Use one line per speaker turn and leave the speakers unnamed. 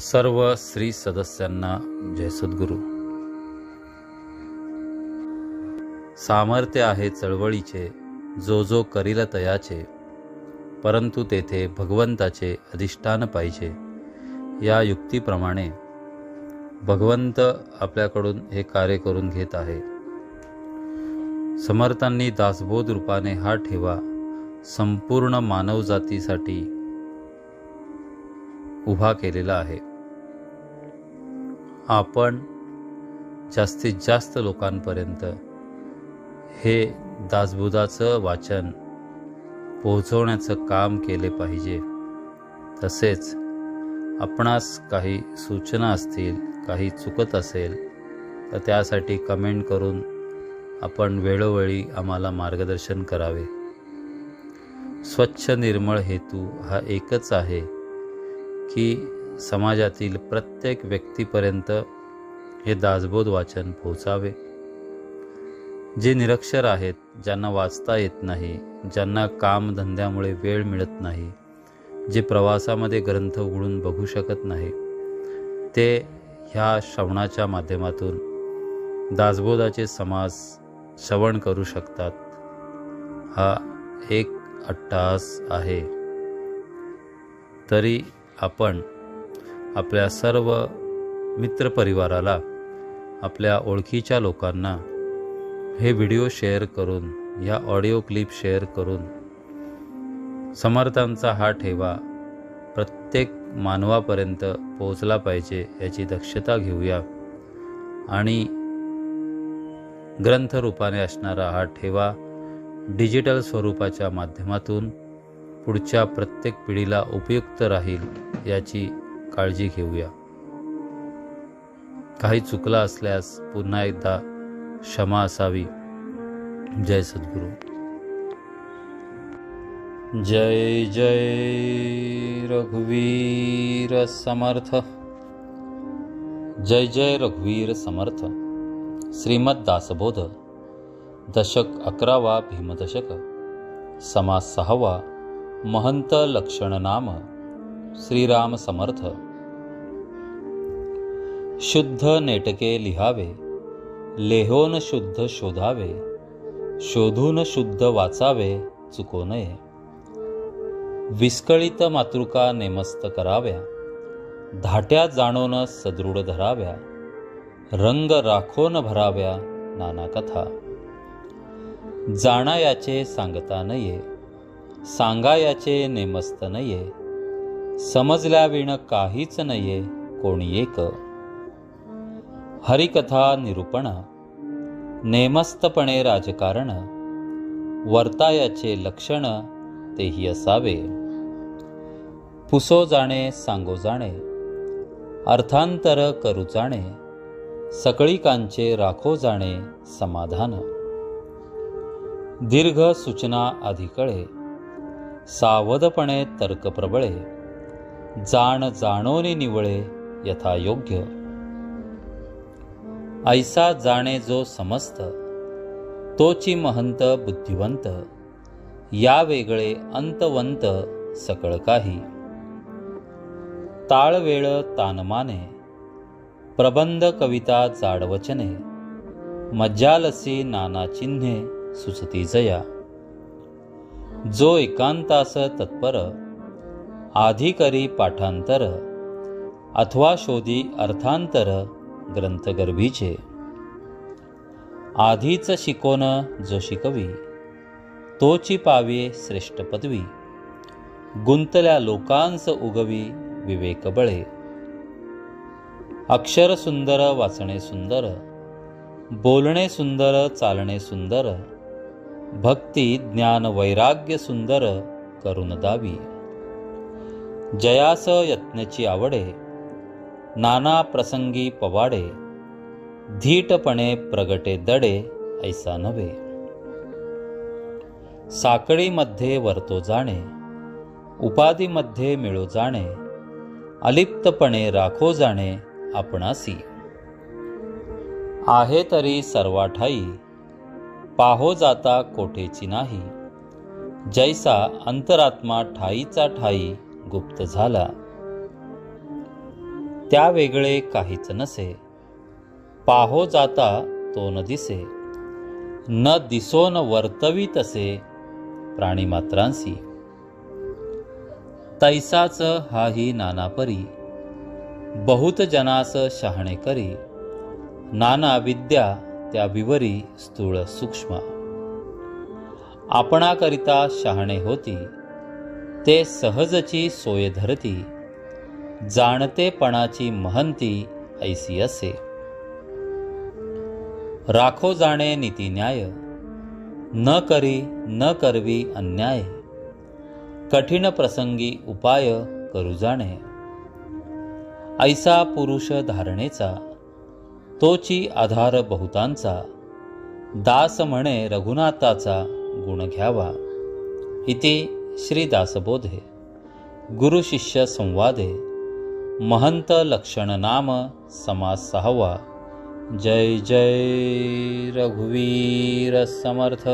सर्व श्री सदस्यांना जय सद्गुरू. सामर्थ्य आहे चळवळीचे जो जो करील तयाचे परंतु तेथे भगवंताचे अधिष्ठान पाहिजे. या युक्तीप्रमाणे भगवंत आपल्याकडून हे कार्य करून घेत आहे. समर्थांनी दासबोध रूपाने हा ठेवा संपूर्ण मानवजातीसाठी उभा केलेला आहे. आपण जास्तीत जास्त लोकांपर्यंत हे दासबुदाचं वाचन पोहोचवण्याचं काम केले पाहिजे. तसेच आपणास काही सूचना असतील काही चुकत असेल तर त्यासाठी कमेंट करून आपण वेळोवेळी आम्हाला मार्गदर्शन करावे. स्वच्छ निर्मळ हेतू हा एकच आहे. की समाजातील प्रत्येक व्यक्तीपर्यंत हे दासबोध वाचन पोहोचावे. जे निरक्षर आहेत ज्यांना वाचता येत नाही ज्यांना कामधंद्यामुळे वेळ मिळत नाही जे प्रवासामध्ये ग्रंथ उघडून बघू शकत नाही ते ह्या श्रवणाच्या माध्यमातून दासबोधाचे समाज श्रवण करू शकतात. हा एक अट्टास आहे. तरी आपण आपल्या सर्व मित्रपरिवाराला आपल्या ओळखीच्या लोकांना हे व्हिडिओ शेअर करून या ऑडिओ क्लिप शेअर करून समर्थांचा हा ठेवा. प्रत्येक मानवापर्यंत पोहोचला पाहिजे याची दक्षता घेऊया. आणि ग्रंथरूपाने असणारा हा ठेवा डिजिटल स्वरूपाच्या माध्यमातून पुढच्या प्रत्येक पिढीला उपयुक्त राहील याची काळजी घेऊया. काही चुकला असल्यास पुन्हा एकदा क्षमा असावी. जय सद्गुरू. जय जय रघुवीर समर्थ. जय जय रघुवीर समर्थ. श्रीमद दासबोध. दशक अकरावा भीमदशक. समास सहावा महंत लक्षण नाम श्रीराम समर्थ. शुद्ध नेटके लिहावे लेहोन शुद्ध शोधावे शोधून शुद्ध वाचावे चुको नये. विस्कळीत मातृका नेमस्त कराव्या धाट्या जाणोन सदृढ धराव्या रंग राखोन भराव्या नाना कथा. जाणायाचे सांगता नये. सांगायाचे नेमस्त नये. समजल्या विण काहीच नये कोणी एक. हरिकथा निरूपण. नेमस्तपणे राजकारण. वर्तायाचे लक्षण तेही असावे. पुसो जाणे सांगो जाणे. अर्थांतर करू जाणे. सकळीकांचे राखो जाणे समाधान. दीर्घ सूचना अधिकळे सावधपणे तर्क प्रबळे. जाण जाणोनी निवळे यथायोग्य. ऐसा जाणे जो समस्त तोची महंत बुद्धिवंत या वेगळे अंतवंत सकळ काही. ताळवेळ तानमाने प्रबंध कविता जाडवचने मज्जालसी नाना चिन्हे सुचती जया. जो एकांतास तत्पर आधिकरी पाठांतर अथवा शोधी अर्थांतर ग्रंथगर्भीचे. आधीच शिकोन जो शिकवी तोची पावे श्रेष्ठ पदवी. गुंतल्या लोकांस उगवी विवेक बळे. अक्षर सुंदर वाचणे सुंदर बोलणे सुंदर चालणे सुंदर भक्ती ज्ञान वैराग्य सुंदर करून दावी. जयास यत्नेची आवडे नाना प्रसंगी पवाडे धीटपणे प्रगटे दडे ऐसा नव्हे. साकळीमध्ये वरतो जाणे उपाधीमध्ये मिळो जाणे अलिप्तपणे राखो जाणे आपणासी. आहे तरी सर्वाठाई पाहो जाता कोठेची नाही. जैसा अंतरात्मा ठाईचा ठाई गुप्त झाला. त्या वेगळे काहीच नसे. पाहो जाता तो न दिसे. न दिसो न वर्तवी तसे प्राणीमात्रांसी तैसाच हाही नानापरी. बहुत जनास शहाणे करी. नाना विद्या त्या विवरी स्थूळ सूक्ष्म. आपणाकरिता शहाणे होती ते सहजची सोय धरती जाणतेपणाची महंती ऐसी असे. राखो जाणे नीती न्याय न करी न करवी अन्याय कठीण प्रसंगी उपाय करू जाणे. ऐसा पुरुष धारणेचा तोची आधार बहुतांचा. दास म्हणे रघुनाथाचा गुण घ्यावा. इति श्रीदासबोधे. गुरुशिष्य संवादे. महंत लक्षण नाम समास सहावा. जय जय रघुवीर समर्थ.